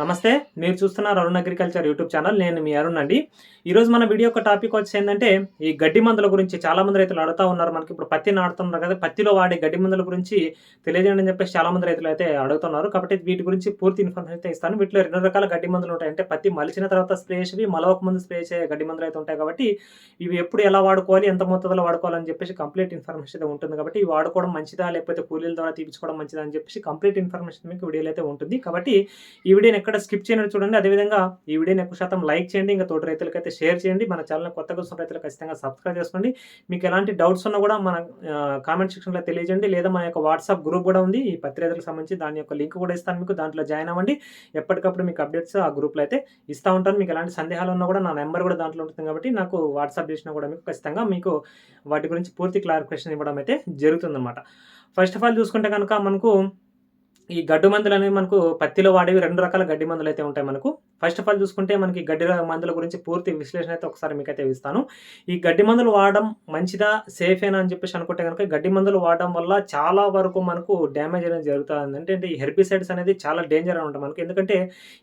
నమస్తే మీరు చూస్తున్నారు అరుణ్ అగ్రికల్చర్ యూట్యూబ్ ఛానల్ నేను మీ అరుణ్ అండి. ఈరోజు మన వీడియో యొక్క టాపిక్ వచ్చి ఏంటంటే ఈ గడ్డి మందుల గురించి చాలా మంది రైతులు అడుగుతా ఉన్నారు. మనకి ఇప్పుడు పత్తి నాడుతున్నారు కదా పత్తిలో వాడే గడ్డి మందుల గురించి తెలియజేయండి అని చెప్పేసి చాలా మంది రైతులు అయితే అడుగుతున్నారు. కాబట్టి వీటి గురించి పూర్తి ఇన్ఫర్మేషన్ అయితే ఇస్తాను. వీటిలో రెండు రకాల గడ్డి మందులు ఉంటాయి. అంటే పత్తి మలిచిన తర్వాత స్ప్రే చేసేవి మలవక ముందు స్ప్రే చేసే గడ్డి మందులు అయితే ఉంటాయి కాబట్టి ఇవి ఎప్పుడు ఎలా వాడుకోవాలి ఎంత మొత్తంలో వాడుకోవాలని చెప్పేసి కంప్లీట్ ఇన్ఫర్మేషన్ అయితే ఉంటుంది కాబట్టి ఇవి వాడుకోవడం మంచిదా లేకపోతే కూలీల ద్వారా తీపించుకోవడం మంచిదా అని చెప్పేసి కంప్లీట్ ఇన్ఫర్మేషన్ మీకు వీడియోలో అయితే ఉంటుంది. కాబట్టి ఈ వీడియోని ఎక్కడ స్కిప్ చేయనట్టు చూడండి. అదేవిధంగా ఈ వీడియోని ఎక్కువ శాతం లైక్ చేయండి. ఇంకా తోటి రైతులకి అయితే షేర్ చేయండి. మన ఛానల్ కొత్తగా వస్తున్న రైతులు ఖచ్చితంగా సబ్స్క్రైబ్ చేసుకోండి. మీకు ఎలాంటి డౌట్స్ ఉన్నా కూడా మన కామెంట్ సెక్షన్లో తెలియజేయండి. లేదా మన యొక్క వాట్సాప్ గ్రూప్ కూడా ఉంది. ఈ పత్తి రైతులకు సంబంధించి దాని యొక్క లింక్ కూడా ఇస్తాను మీకు. దాంట్లో జాయిన్ అవ్వండి. ఎప్పటికప్పుడు మీకు అప్డేట్స్ ఆ గ్రూప్లో అయితే ఇస్తూ ఉంటాను. మీకు ఎలాంటి సందేహాలు ఉన్నా కూడా నా నెంబర్ కూడా దాంట్లో ఉంటుంది కాబట్టి నాకు వాట్సాప్ చేసినా కూడా మీకు ఖచ్చితంగా మీకు వాటి గురించి పూర్తి క్లారిఫికేషన్ ఇవ్వడం అయితే జరుగుతుందన్నమాట. ఫస్ట్ ఆఫ్ ఆల్ చూసుకుంటే కనుక మనకు ఈ గడ్డి మందులు అనేవి మనకు పత్తిలో వాడేవి రెండు రకాల గడ్డి మందులు అయితే ఉంటాయి మనకు. ఫస్ట్ ఆఫ్ ఆల్ చూసుకుంటే మనకి గడ్డి మందుల గురించి పూర్తి విశ్లేషణ అయితే ఒకసారి మీకు అయితే ఇస్తాను. ఈ గడ్డి మందులు వాడడం మంచిదా సేఫేనా అని చెప్పేసి అనుకుంటే కనుక గడ్డి మందులు వాడడం వల్ల చాలా వరకు మనకు డ్యామేజ్ అనేది జరుగుతుంది అంటే ఈ హెర్బిసైడ్స్ అనేది చాలా డేంజర్ అనమాట మనకి. ఎందుకంటే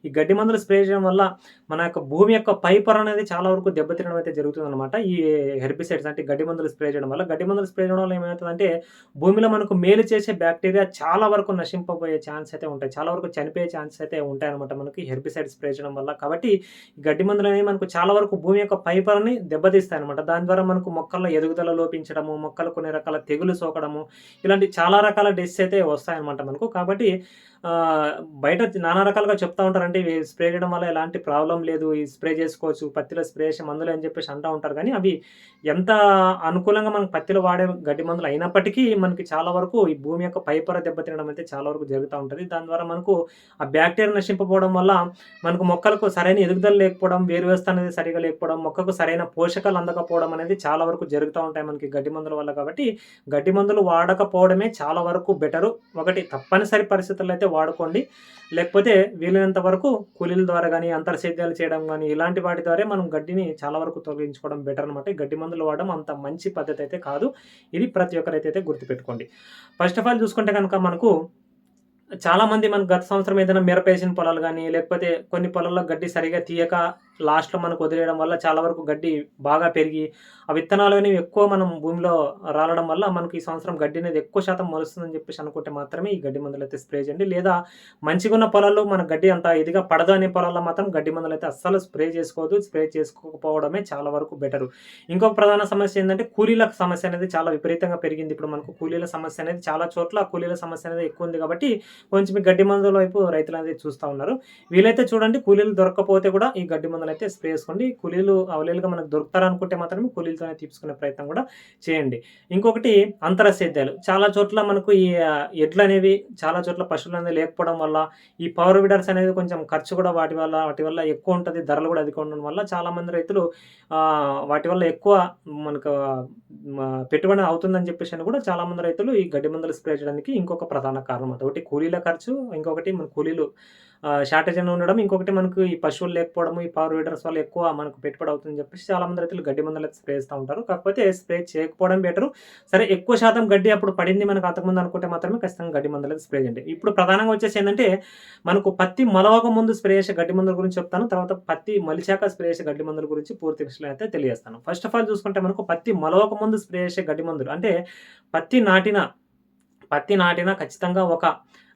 ఈ గడ్డి మందులు స్ప్రే చేయడం వల్ల మన యొక్క భూమి యొక్క పైపర్ అనేది చాలా వరకు దెబ్బతినడం అయితే జరుగుతుంది అనమాట ఈ హెర్బిసైడ్స్ అంటే గడ్డి మందులు స్ప్రే చేయడం వల్ల గడ్డి మందులు స్ప్రే చేయడం వల్ల ఏమవుతుందంటే భూమిలో మనకు మేలు చేసే బ్యాక్టీరియా చాలా వరకు నశింపబోయే ఛాన్స్ అయితే ఉంటాయి. చాలా వరకు చనిపోయే ఛాన్స్ అయితే ఉంటాయి అనమాట మనకి హెర్బిసైడ్ స్ప్రే చేయడం వల్ల. కాబట్టి గడ్డి మందులు అనేవి మనకు చాలా వరకు భూమి యొక్క పైపర్ని దెబ్బతీస్తాయి అనమాట దాని ద్వారా మనకు మొక్కల ఎదుగుదల లోపించడము మొక్కలు కొన్ని రకాల తెగులు సోకడము ఇలాంటి చాలా రకాల డిసీజ్ అయితే వస్తాయన్నమాట మనకు. కాబట్టి బయట నానా రకాలుగా చెప్తా ఉంటారంటే ఇవి స్ప్రే చేయడం వల్ల ఎలాంటి ప్రాబ్లం లేదు. ఈ స్ప్రే చేసుకోవచ్చు. పత్తిలో స్ప్రే చేసే మందులు అని చెప్పేసి అంటూ ఉంటారు. కానీ అవి ఎంత అనుకూలంగా మనకు పత్తిలో వాడే గడ్డి మందులు అయినప్పటికీ మనకి చాలా వరకు ఈ భూమి యొక్క పైపొర దెబ్బతినడం అయితే చాలా వరకు జరుగుతూ ఉంటుంది. దాని ద్వారా మనకు ఆ బ్యాక్టీరియా నశింపపోవడం వల్ల మనకు మొక్కలకు సరైన ఎదుగుదల లేకపోవడం వేరు వ్యవస్థ అనేది సరిగా లేకపోవడం మొక్కకు సరైన పోషకాలు అందకపోవడం అనేది చాలా వరకు జరుగుతూ ఉంటాయి మనకి గడ్డి మందుల వల్ల. కాబట్టి గడ్డి మందులు వాడకపోవడమే చాలా వరకు బెటరు. ఒకటి తప్పనిసరి పరిస్థితుల్లో అయితే వాడుకోండి. లేకపోతే వీలైనంత వరకు కూలీల ద్వారా కానీ అంతర్సేద్యాలు చేయడం కానీ ఇలాంటి వాటి ద్వారా మనం గడ్డిని చాలా వరకు తొలగించుకోవడం బెటర్ అనమాట గడ్డి మందులు వాడడం అంత మంచి పద్ధతి అయితే కాదు. ఇది ప్రతి ఒక్కరైతే అయితే గుర్తుపెట్టుకోండి. ఫస్ట్ ఆఫ్ ఆల్ చూసుకుంటే కనుక మనకు చాలామంది మనకు గత సంవత్సరం ఏదైనా మిరప వేసిన పొలాలు కానీ లేకపోతే కొన్ని పొలాల్లో గడ్డి సరిగా తీయక లాస్ట్లో మనకు వదిలేయడం వల్ల చాలా వరకు గడ్డి బాగా పెరిగి ఆ విత్తనాలు అనేవి ఎక్కువ మనం భూమిలో రాలడం వల్ల మనకి ఈ సంవత్సరం గడ్డి అనేది ఎక్కువ శాతం మొలుస్తుందని చెప్పేసి అనుకుంటే మాత్రమే ఈ గడ్డి మందులు అయితే స్ప్రే చేయండి. లేదా మంచిగా ఉన్న పొలాల్లో మన గడ్డి అంత ఇదిగా పడదు అనే పొలాల్లో మాత్రం గడ్డి మందులు అయితే అస్సలు స్ప్రే చేసుకోవద్దు. స్ప్రే చేసుకోకపోవడమే చాలా వరకు బెటరు. ఇంకొక ప్రధాన సమస్య ఏంటంటే కూలీల సమస్య అనేది చాలా విపరీతంగా పెరిగింది. ఇప్పుడు మనకు కూలీల సమస్య అనేది చాలా చోట్ల కూలీల సమస్య అనేది ఎక్కువ ఉంది కాబట్టి కొంచెం గడ్డి మందుల వైపు రైతులు అనేది చూస్తూ ఉన్నారు. వీలైతే చూడండి కూలీలు దొరకకపోతే కూడా ఈ గడ్డి మందులు అయితే స్ప్రే చేసుకోండి. కూలీలు అవలేలుగా మనకు దొరుకుతారు అనుకుంటే మాత్రమే కూలీలతోనే తీసుకునే ప్రయత్నం కూడా చేయండి. ఇంకొకటి అంతర సేద్యాలు చాలా చోట్ల మనకు ఈ ఎడ్లు అనేవి చాలా చోట్ల పశువులు అనేవి లేకపోవడం వల్ల ఈ పవర్ విడర్స్ అనేది కొంచెం ఖర్చు కూడా వాటి వల్ల వాటి వల్ల ఎక్కువ ఉంటుంది ధరలు కూడా అధికంగా ఉండడం వల్ల చాలామంది రైతులు వాటి వల్ల ఎక్కువ మనకు పెట్టుబడి అవుతుందని చెప్పేసి అని కూడా చాలామంది రైతులు ఈ గడ్డి మందులు స్ప్రే చేయడానికి ఇంకొక ప్రధాన కారణం అది ఒకటి కూలీల ఖర్చు ఇంకొకటి మన కూలీలు షార్టేజ్ అని ఉండడం? ఇంకొకటి మనకు ఈ పశువులు లేకపోవడం ఈ పవర్ వీడర్స్ వల్ల ఎక్కువ మనకు పెట్టుబడి అవుతుందని చెప్పేసి చాలా మంది రైతులు గడ్డి మందులు అయితే స్ప్రే చేస్తూ ఉంటారు. కాకపోతే స్ప్రే చేయకపోవడం బెటరు. సరే ఎక్కువ శాతం గడ్డి అప్పుడు పడింది మనకు అంతకుముందు అనుకుంటే మాత్రమే ఖచ్చితంగా గడ్డి మందులు అయితే స్ప్రే చేయండి. ఇప్పుడు ప్రధానంగా వచ్చేసి ఏంటంటే మనకు పత్తి మొలవక ముందు స్ప్రే చేసే గడ్డి మందుల గురించి చెప్తాను. తర్వాత పత్తి మలిచాక స్ప్రే చేసే గడ్డి మందుల గురించి పూర్తి విషయాలు అయితే తెలియజేస్తాను. ఫస్ట్ ఆఫ్ ఆల్ చూసుకుంటే మనకు పత్తి మొలవక ముందు స్ప్రే చేసే గడ్డి మందులు అంటే పత్తి నాటిన పత్తి నాటిన ఖచ్చితంగా ఒక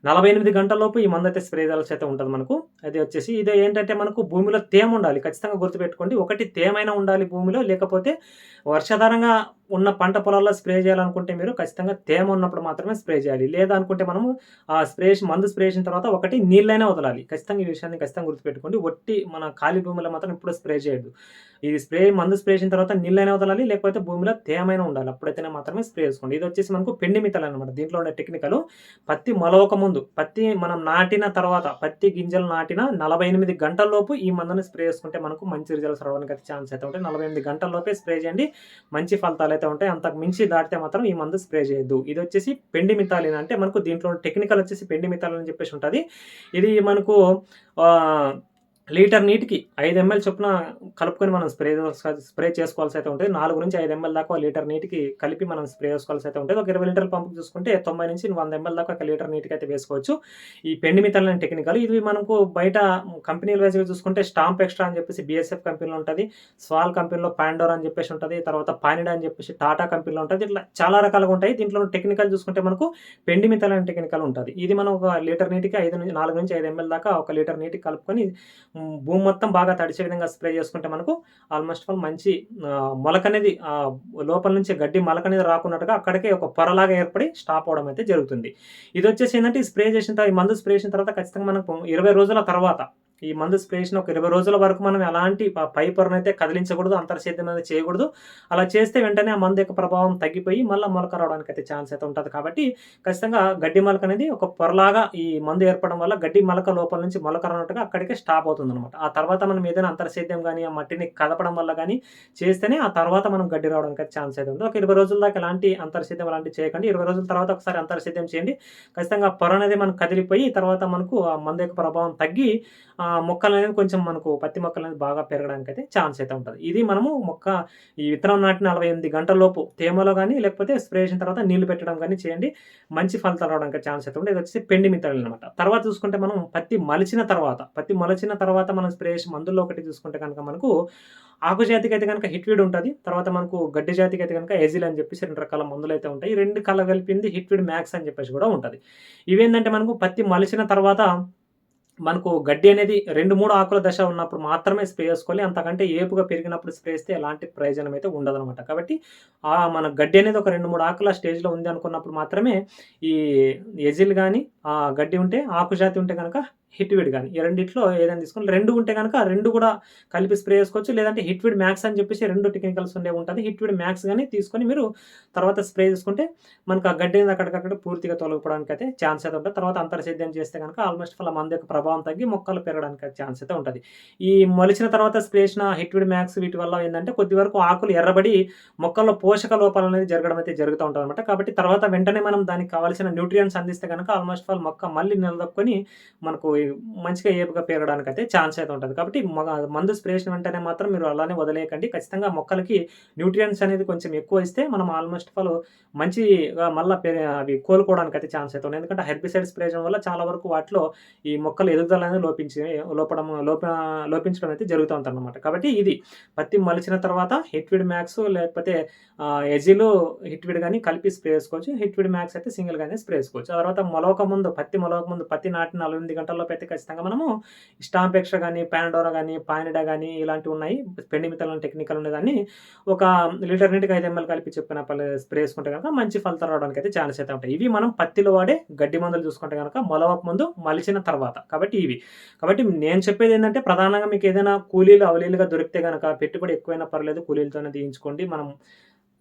నలభై ఎనిమిది గంటలలోపు ఈ మందు అయితే స్ప్రే చేయాల్సి అయితే ఉంటుంది మనకు. అది వచ్చేసి ఇది ఏంటంటే మనకు భూమిలో తేమ ఉండాలి. ఖచ్చితంగా గుర్తుపెట్టుకోండి. ఒకటి తేమైనా ఉండాలి భూమిలో లేకపోతే వర్షాధారంగా ఉన్న పంట పొలాల్లో స్ప్రే చేయాలనుకుంటే మీరు ఖచ్చితంగా తేమ ఉన్నప్పుడు మాత్రమే స్ప్రే చేయాలి. లేదా అనుకుంటే మనము ఆ స్ప్రే మందు స్ప్రే చేసిన తర్వాత ఒకటి నీళ్ళైనా వదలాలి. ఖచ్చితంగా ఈ విషయాన్ని ఖచ్చితంగా గుర్తుపెట్టుకోండి. ఒట్టి మన ఖాళీ భూమిలో మాత్రం ఇప్పుడు స్ప్రే చేయొద్దు. ఇది స్ప్రే మందు స్ప్రే చేసిన తర్వాత నీళ్ళైనా వదలాలి లేకపోతే భూమిలో తేమైనా ఉండాలి. అప్పుడైతేనే మాత్రమే స్ప్రే చేసుకోండి. ఇది వచ్చేసి మనకు పెండి మితలు అనమాట దీంట్లో ఉండే టెక్నికలు పత్తి మొలవక ముందు పత్తి మనం నాటిన తర్వాత పత్తి గింజలు నాటిన నలభై ఎనిమిది గంటల్లోపు ఈ మందుని స్ప్రే చేసుకుంటే మనకు మంచి రిజల్ట్స్ రావడానికి అయితే ఛాన్స్ అయితే ఉంటాయి. నలభై ఎనిమిది గంటల్లోపే స్ప్రే చేయండి. మంచి ఫలితాలు అయితే ఉంటాయి అంతకు మించి దాటితే మాత్రం ఈ మందు స్ప్రే చేయొద్దు. ఇది వచ్చేసి పెండి మితాలిన్ అంటే మనకు దీంట్లో టెక్నికల్ వచ్చేసి పెండి మితాలిన్ అని చెప్పేసి ఉంటుంది. ఇది మనకు లీటర్ నీటికి ఐదు ఎంఎల్ చొప్పున కలుపుకొని మనం స్ప్రే స్ప్రే చేసుకోవాల్సి అయితే ఉంటుంది. నాలుగు నుంచి ఐదు ఎంఎల్ దాకా లీటర్ నీటికి కలిపి మనం స్ప్రే చేసుకోవాల్సి అయితే ఉంటుంది. ఒక ఇరవై లీటర్ల పంపు చూసుకుంటే తొంభై నుంచి వంద ఎంఎల్ దాకా ఒక లీటర్ నీటికి అయితే వేసుకోవచ్చు. ఈ పెండి మితల్ టెక్నికల్ ఇవి మనకు బయట కంపెనీల వైజ్గా చూసుకుంటే స్టాంప్ ఎక్స్ట్రా అని చెప్పేసి బిఎస్ఎఫ్ కంపెనీలో ఉంటుంది. స్వాల్ కంపెనీలో పాండోర్ అని చెప్పేసి ఉంటుంది. తర్వాత పానిడా అని చెప్పేసి టాటా కంపెనీలో ఉంటుంది. ఇట్లా చాలా రకాలుగా ఉంటాయి. దీంట్లో టెక్నికల్ చూసుకుంటే మనకు పెండి మితల్ టెక్నికల్ ఉంటుంది. ఇది మనం ఒక లీటర్ నీటికి ఐదు నుంచి నాలుగు నుంచి ఐదు ఎంఎల్ దాకా ఒక లీటర్ నీటికి కలుపుకొని భూమి మొత్తం బాగా తడిచే విధంగా స్ప్రే చేసుకుంటే మనకు ఆల్మోస్ట్ ఆల్ మంచి మొలక అనేది లోపల నుంచి గడ్డి మొలక అనేది రాకున్నట్టుగా అక్కడికే ఒక పొరలాగా ఏర్పడి స్టాప్ అవడం అయితే జరుగుతుంది. ఇది వచ్చేసి ఏంటంటే ఈ స్ప్రే చేసిన తర్వాత ఈ మందు స్ప్రే చేసిన తర్వాత ఖచ్చితంగా మనకు ఇరవై రోజుల తర్వాత ఈ మందు స్ప్రే చేసిన ఒక ఇరవై రోజుల వరకు మనం ఎలాంటి పై అయితే కదిలించకూడదు అంతర్సేద్యం అనేది చేయకూడదు. అలా చేస్తే వెంటనే ఆ మందు యొక్క ప్రభావం తగ్గిపోయి మళ్ళీ మొలక రావడానికి అయితే ఛాన్స్ అయితే ఉంటుంది. కాబట్టి ఖచ్చితంగా గడ్డి మొలక అనేది ఒక పొరలాగా ఈ మందు ఏర్పడడం వల్ల గడ్డి మొలక లోపల నుంచి మొలక రానట్టుగా అక్కడికే స్టాప్ అవుతుంది అనమాట ఆ తర్వాత మనం ఏదైనా అంతర్సేద్యం కానీ ఆ మట్టిని కదపడం వల్ల కానీ చేస్తేనే ఆ తర్వాత మనం గడ్డి రావడానికి అయితే ఛాన్స్ అయితే ఉంది ఒక ఇరవై రోజుల దాకా ఎలాంటి అంతర్సేద్యం అలాంటి చేయకండి. ఇరవై రోజుల తర్వాత ఒకసారి అంతర్సేద్యం చేయండి. ఖచ్చితంగా పొర అనేది మనం కదిలిపోయి తర్వాత మనకు ఆ మందు యొక్క ప్రభావం తగ్గి మొక్కలు అనేది కొంచెం మనకు పత్తి మొక్కలు అనేది బాగా పెరగడానికి అయితే ఛాన్స్ అయితే ఉంటుంది. ఇది మనము మొక్క ఈ విత్తనం నాటి నలభై ఎనిమిది గంటల లోపు తేమలో కానీ లేకపోతే స్ప్రే చేసిన తర్వాత నీళ్ళు పెట్టడం కానీ చేయండి. మంచి ఫలితాలు రావడానికి ఛాన్స్ అయితే ఉంటుంది. ఇది వచ్చేసి పెండి మిత్రలు అనమాట తర్వాత చూసుకుంటే మనం పత్తి మలిచిన తర్వాత పత్తి మలిచిన తర్వాత మనం స్ప్రే చేసి మందుల్లో ఒకటి చూసుకుంటే కనుక మనకు ఆకు జాతికి అయితే కనుక హిట్వీడ్ ఉంటుంది. తర్వాత మనకు గడ్డి జాతికి అయితే కనుక ఎజిల్ అని చెప్పేసి రెండు రకాల మందులు అయితే ఉంటాయి. ఈ రెండు కల కలిపింది హిట్వీడ్ మ్యాక్స్ అని చెప్పేసి కూడా ఉంటుంది. ఇవేంటంటే మనకు పత్తి మలిచిన తర్వాత మనకు గడ్డి అనేది రెండు మూడు ఆకుల దశ ఉన్నప్పుడు మాత్రమే స్ప్రే చేసుకోవాలి. అంతకంటే ఏపుగా పెరిగినప్పుడు స్ప్రే చేస్తే ఎలాంటి ప్రయోజనం అయితే ఉండదనమాట కాబట్టి ఆ మన గడ్డి అనేది ఒక రెండు మూడు ఆకుల స్టేజ్లో ఉంది అనుకున్నప్పుడు మాత్రమే ఈ ఎజిల్ కానీ ఆ గడ్డి ఉంటే ఆకు జాతి ఉంటే కనుక హిట్విడ్ కానీ. ఈ రెండిట్లో ఏదైనా తీసుకుని రెండు ఉంటే కనుక రెండు కూడా కలిపి స్ప్రే చేసుకోవచ్చు. లేదంటే హిట్విడ్ మ్యాక్స్ అని చెప్పేసి రెండు టెక్నికల్స్ ఉండే ఉంటుంది. హిట్విడ్ మ్యాక్స్ కానీ తీసుకొని మీరు తర్వాత స్ప్రే చేసుకుంటే మనకు ఆ గడ్డి అక్కడికక్కడ పూర్తిగా తొలగిపోవడానికి అయితే ఛాన్స్ అయితే ఉంటుంది. తర్వాత అంతర్సేద్యం చేస్తే కనుక ఆల్మోస్ట్ ఫల మంది యొక్క ప్రభావం తగ్గి మొక్కలు పెరగడానికి ఛాన్స్ అయితే ఉంటుంది. ఈ మొలిచిన తర్వాత స్ప్రే చేసిన హిట్విడ్ మ్యాక్స్ వీటి వల్ల ఏంటంటే కొద్ది వరకు ఆకులు ఎర్రబడి మొక్కల్లో పోషక లోపాలు అనేది జరగడం అయితే జరుగుతూ ఉంటుంది అనమాట కాబట్టి తర్వాత వెంటనే మనం దానికి కావాల్సిన న్యూట్రియన్స్ అందిస్తే కనుక ఆల్మోస్ట్ ఫాల్ మొక్క మళ్ళీ నిలదొక్కుని మనకు మంచిగా ఏపుగా పెరగడానికి అయితే ఛాన్స్ అయితే ఉంటుంది. కాబట్టి మందు స్ప్రే చేసిన వెంటనే మాత్రం మీరు అలానే వదిలేయకండి. ఖచ్చితంగా మొక్కలకి న్యూట్రియన్స్ అనేది కొంచెం ఎక్కువ ఇస్తే మనం ఆల్మోస్ట్ ఫాల్ మంచిగా మళ్ళీ అవి కోలుకోవడానికి అయితే ఛాన్స్ అయితే ఉంది ఎందుకంటే హెర్బిసైడ్ స్ప్రే చేయడం వల్ల చాలా వరకు వాటిలో ఈ మొక్కలు ఎదుగుదల అనేది లోపించి లోపడం లోప లోపించడం అయితే జరుగుతూ ఉంటుంది అనమాట కాబట్టి ఇది పత్తి మలిచిన తర్వాత హిట్విడ్ మ్యాక్స్ లేకపోతే ఎజిలు హిట్విడ్ కానీ కలిపి స్ప్రే చేసుకోవచ్చు. హిట్విడ్ మ్యాక్స్ అయితే సింగిల్గానే స్ప్రే చేసుకోవచ్చు. ఆ తర్వాత మొలవక ముందు పత్తి మొలవక ముందు పత్తి నాటి నలభై ఎనిమిది గంటల్లో అయితే ఖచ్చితంగా మనము స్టాంప్ కానీ పానడోరా కానీ పానిడా కానీ ఇలాంటివి ఉన్నాయి. పెండిమితల టెక్నికల్ ఉండేదాన్ని ఒక లీటర్ నీటికి ఐదు ఎంఎల్ కలిపి చెప్పిన స్ప్రే చేసుకుంటే కనుక మంచి ఫలితాలు రావడానికి అయితే ఛాన్స్ అయితే ఉంటాయి. ఇవి మనం పత్తిలో వాడే గడ్డి మందులు చూసుకుంటే కనుక మొలవక ముందు మలిచిన తర్వాత కాబట్టి ఇవి. కాబట్టి నేను చెప్పేది ఏంటంటే ప్రధానంగా మీకు ఏదైనా కూలీలు అవలీలుగా దొరికితే కనుక పెట్టుబడి ఎక్కువైనా పర్లేదు కూలీలతోనే తీయించుకోండి. మనం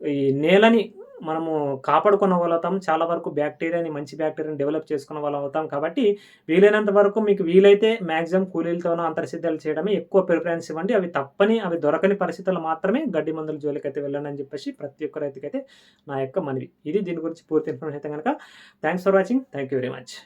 ఈ నేలని మనము కాపాడుకున్న వాళ్ళు అవుతాం చాలా వరకు బ్యాక్టీరియాని మంచి బ్యాక్టీరియాని డెవలప్ చేసుకున్న వాళ్ళు అవుతాం కాబట్టి వీలైనంత వరకు మీకు వీలైతే మ్యాక్సిమం కూలీలతోనో అంతర్సిద్ధాలు చేయడమే ఎక్కువ ప్రిఫరెన్స్ ఇవ్వండి. అవి తప్పని అవి దొరకని పరిస్థితుల్లో మాత్రమే గడ్డి మందుల జోలికైతే వెళ్ళండి అని చెప్పేసి ప్రతి ఒక్క రైతుకైతే నా యొక్క మనవి. ఇది దీని గురించి పూర్తి ఇన్ఫర్మేషన్ అయితే కనుక thanks for watching. Thank you very much.